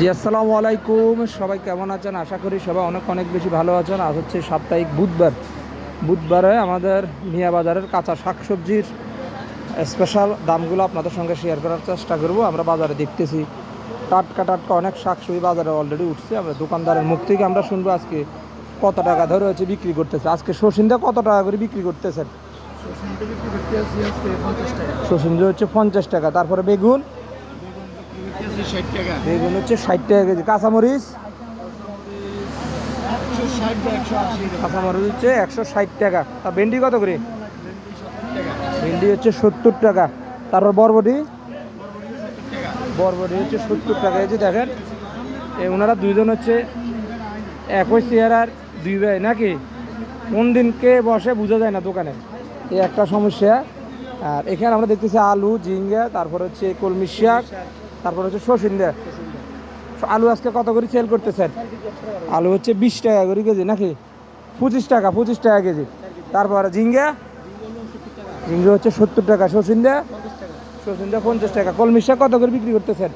জি আসসালামু আলাইকুম। সবাই কেমন আছেন? আশা করি সবাই অনেক অনেক বেশি ভালো আছেন। আজ হচ্ছে সাপ্তাহিক বুধবার। বুধবারে আমাদের মিয়া বাজারের কাঁচা শাকসবজির স্পেশাল দামগুলো আপনাদের সঙ্গে শেয়ার করার চেষ্টা করব। আমরা বাজারে দেখতেছি টাটকা টাটকা অনেক শাকসবজি বাজারে অলরেডি উঠছে। আমরা দোকানদারের মুখ থেকে আমরা শুনব আজকে কত টাকা ধরে হচ্ছে বিক্রি করতেছে। আজকে শসিন্দা কত টাকা করে বিক্রি করতেছেন? শসিন্দা হচ্ছে পঞ্চাশ টাকা। তারপরে বেগুন বেগুন হচ্ছে ষাট টাকা কেজি। কাঁচামরিচ? কাঁচামরিচ হচ্ছে একশো ষাট টাকা। তা ভেন্ডি কত করে? ভেন্ডি হচ্ছে সত্তর টাকা। তারপর বরবটি? বরবটি হচ্ছে সত্তর টাকা। যে দেখেন ওনারা দুইজন হচ্ছে একই চেয়ারার দুই ভাই, নাকি? কোন দিন কে বসে বোঝা যায় না দোকানে। এই একটা সমস্যা। আর এখানে আমরা দেখতেছি আলু, ঝিঙ্গা, তারপর হচ্ছে কলমি শাক। তারপর হচ্ছে সসিন্দা আলু আজকে কত করে সেল করতেছেন? আলু হচ্ছে বিশ টাকা করে কেজি নাকি? পঁচিশ টাকা পঁচিশ টাকা কেজি। তারপর ঝিঙ্গা? ঝিঙ্গা হচ্ছে সত্তর টাকা। সসিন্দা সসিন্দা পঞ্চাশ টাকা। কলমি শাক কত করে বিক্রি করতেছেন?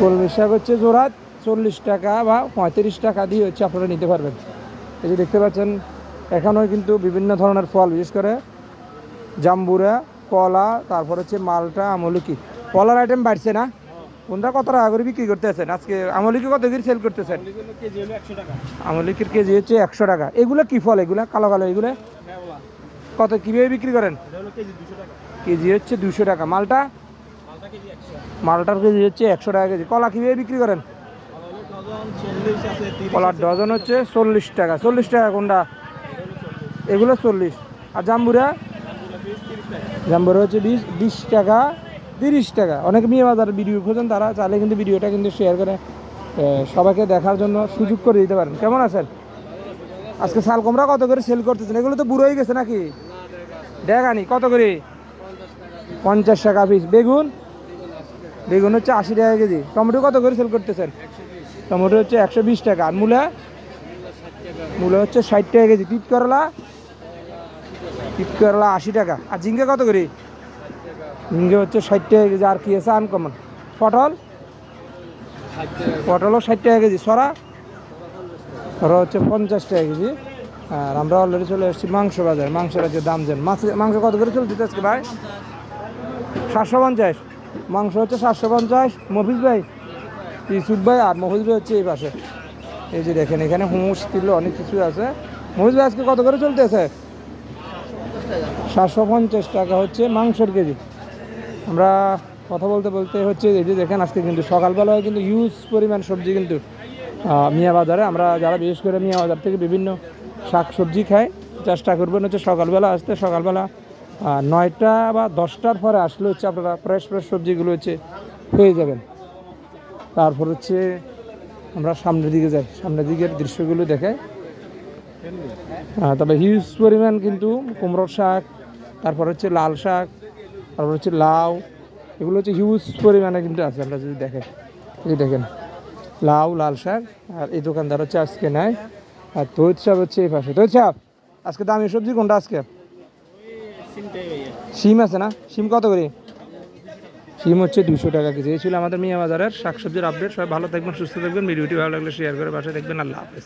কলমি শাক হচ্ছে জোড়া চল্লিশ টাকা বা পঁয়ত্রিশ টাকা দিয়ে হচ্ছে আপনারা নিতে পারবেন। এই যে দেখতে পাচ্ছেন, এখানেও কিন্তু বিভিন্ন ধরনের ফল, বিশেষ করে জাম্বুরা কলা, তারপর হচ্ছে মালটা, আমলকি। কলার আইটেম বাড়ছে না? কোনটা কত টাকা করে বিক্রি করতেছেন আজকে আমলকি কত করে সেল করতেছেন? আমলকির কেজি হচ্ছে একশো টাকা। এগুলো কি ফল? এগুলো কালো কালো, এগুলো? কত, কীভাবে বিক্রি করেন? কেজি হচ্ছে দুশো টাকা। মালটা? মালটার কেজি হচ্ছে একশো টাকা কেজি। কলা কীভাবে বিক্রি করেন? কলার ডজন হচ্ছে চল্লিশ টাকা। চল্লিশ টাকা কোনটা? এগুলো চল্লিশ। আর জাম্বুরা? জাম্বুরা হচ্ছে বিশ বিশ টাকা, তিরিশ টাকা। অনেক মেয়ে বাজার ভিডিও খোঁজেন তারা, চাইলে কিন্তু ভিডিওটা কিন্তু শেয়ার করে সবাইকে দেখার জন্য সুযোগ করে দিতে পারেন। কেমন আছেন? আজকে শাল কুমড়া কত করে সেল করতেছেন? এগুলো তো বুড়ো হয়ে গেছে নাকি? দেখানি, কত করে? পঞ্চাশ টাকা পিস বেগুন? বেগুন হচ্ছে আশি টাকা কেজি। টমেটো কত করে সেল করতেছেন? টমেটো হচ্ছে একশো বিশ টাকা। আর মূলা? মূলা হচ্ছে ষাট টাকা কেজি। পিট করলা করলা আশি টাকা। আর ঝিঙ্গে কত করে? ঝিঙ্গে হচ্ছে ষাট টাকা কেজি, আর কি আছে আনকমন পটল? পটলও ষাট টাকা কেজি, সরা? সরা হচ্ছে পঞ্চাশ টাকা কেজি। আর আমরা অলরেডি চলে এসেছি মাংস বাজার। মাংসের আজকে দাম দেন মাছ মাংস কত করে চলছে আজকে ভাই? সাতশো পঞ্চাশ। মাংস হচ্ছে সাতশো পঞ্চাশ। মফিজ ভাই? ইউসুফ ভাই আর মফিজ ভাই হচ্ছে এই পাশে। এই যে দেখেন, এখানে হুমুস কিলো অনেক কিছু আছে। মফিজ ভাই, আজকে কত করে চলতেছে? সাতশো পঞ্চাশ টাকা হচ্ছে মাংসের কেজি। আমরা কথা বলতে বলতে হচ্ছে এই যে দেখেন আজকে কিন্তু সকালবেলায় কিন্তু ইউজ পরিমাণ সবজি কিন্তু মিয়া বাজারে। আমরা যারা বিশেষ করে মিয়া বাজার থেকে বিভিন্ন শাক সবজি খাই, চেষ্টা করবেন হচ্ছে সকালবেলা আসতে। সকালবেলা নয়টা বা দশটার পরে আসলে হচ্ছে আপনারা ফ্রেশ ফ্রেশ সবজিগুলো হচ্ছে পেয়ে যাবেন। তারপর হচ্ছে আমরা সামনের দিকে যাই। সামনের দিকের দৃশ্যগুলো দেখাই। তবে হিউজ পরিমাণ কিন্তু কুমড়োর শাক তারপর হচ্ছে লাল শাক তারপর হচ্ছে লাউ এগুলো হচ্ছে হিউজ পরিমাণে কিন্তু আছে আমরা যদি দেখেন এই দেখেন লাউ লাল শাক আর এই দোকানদার হচ্ছে আজকে নাই আর তৈত সাহেব হচ্ছে এই পাশে। তৈত সাহেব আজকে দামি সবজি কোনটা আজকে? শিম আছে না? সিম কত করে? শিম হচ্ছে দুশো টাকা কেজি। এই ছিল আমাদের মিয়া বাজারের শাকসবজির আপডেট সবাই ভালো থাকবেন, সুস্থ থাকবেন। ভিডিওটি ভালো লাগলে শেয়ার করে বাসায় দেখবেন। আল্লাহ হাফেজ।